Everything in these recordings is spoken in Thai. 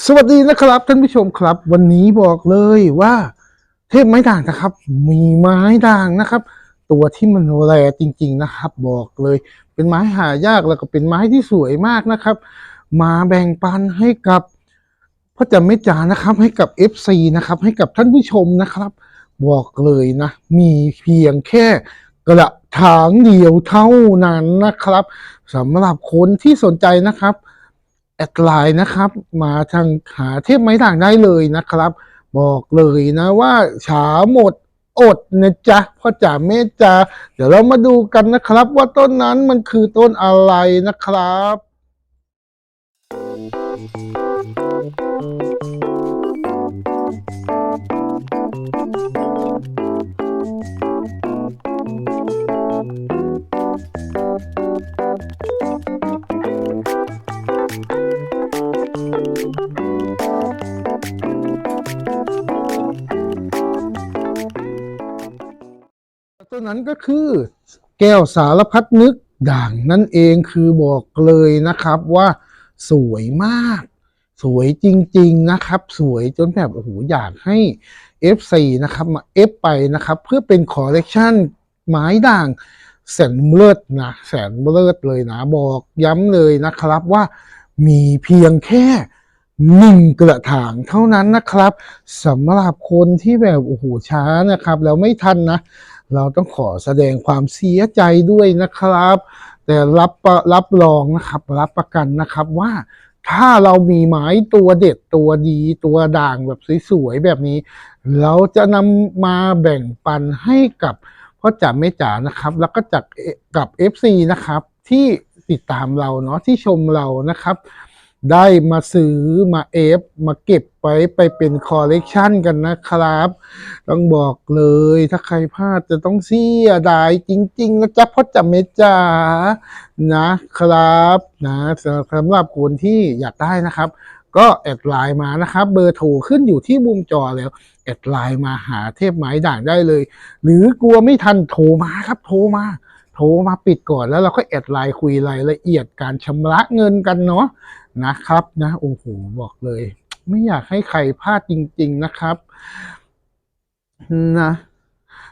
สวัสดีนะครับท่านผู้ชมครับ วันนี้บอกเลยว่าเทพไม้ด่างนะครับ มีไม้ด่างนะครับ ตัวที่มันแรจริง ๆนะครับ บอกเลย เป็นไม้หายากแล้วก็เป็นไม้ที่สวยมากนะครับ มาแบ่งปันให้กับพ่อจำไม่จานะครับ ให้กับ FC นะครับ ให้กับท่านผู้ชมนะครับ บอกเลยนะ มีเพียงแค่กระถางเดียวเท่านั้นนะครับสำหรับคนที่สนใจนะครับ แอดไลน์นะครับ มาทางหาเทพไม้ด่างได้เลยนะครับ บอกเลยนะว่าฉาหมดอดนะจ๊ะพ่อจ๋าเมจ๋าเดี๋ยวเรามาดูกันนะครับ ว่าต้นนั้นมันคือต้นอะไรนะครับ ต้นนั้นก็คือแก้วสารพัดนึกด่างนั่นเองคือบอกเลยนะครับว่าสวยมาก สวยจริง ๆนะครับ สวยจนแบบโอ้โหอยากให้ F4 นะครับมา F ไปนะครับ เพื่อเป็นคอลเลกชันไม้ด่างแสนเลิศนะแสนเลิศเลยนะ บอกย้ำเลยนะครับว่ามีเพียงแค่หนึ่งกระถางเท่านั้นนะครับสำหรับคนที่แบบโอ้โหช้านะครับ แล้วไม่ทันนะ เราต้องขอแสดงความเสียใจด้วยนะครับ แต่รับระรับรองนะครับ รับประกันนะครับว่าถ้าเรามีไม้ตัวเด็ดตัวดีตัวด่างแบบสวยๆแบบนี้ เราจะนำมาแบ่งปันให้กับพ่อจ๋าแม่จ๋านะครับ แล้วก็จากกับ FC นะครับ ที่ติดตามเราเนาะที่ชมเรานะครับ ได้มาซื้อมาเอฟมาเก็บไว้ไปเป็นคอลเลกชันกันนะครับ ต้องบอกเลยถ้าใครพลาดจะต้องเสียดายจริงๆนะจ๊ะพ่อจ๋าแม่จ๋านะครับนะสำหรับคนที่อยากได้นะครับ ก็แอดไลน์มานะครับ เบอร์โทรขึ้นอยู่ที่มุมจอแล้ว แอดไลน์มาหาเทพไม้ด่างได้เลย หรือกลัวไม่ทันโทรมาครับโทรมาโทรมาปิดก่อนแล้วเราก็แอดไลน์คุยรายละเอียดการชำระเงินกันเนาะ นะครับนะโอ้โหบอกเลย ไม่อยากให้ใครพลาดจริง ๆนะครับนะ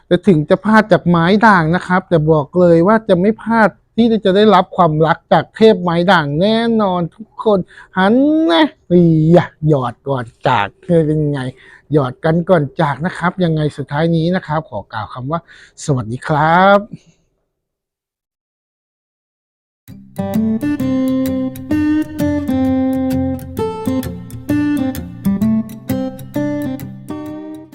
แต่ถึงจะพลาดจากไม้ด่างนะครับ แต่บอกเลยว่าจะไม่พลาดที่จะได้รับความรักจากเทพไม้ด่างแน่นอนทุกคนหันนะอียหยอดก่อนจากเป็นไง หยอดกันก่อนจากนะครับ ยังไงสุดท้ายนี้นะครับ ขอกล่าวคำว่า สวัสดีครับ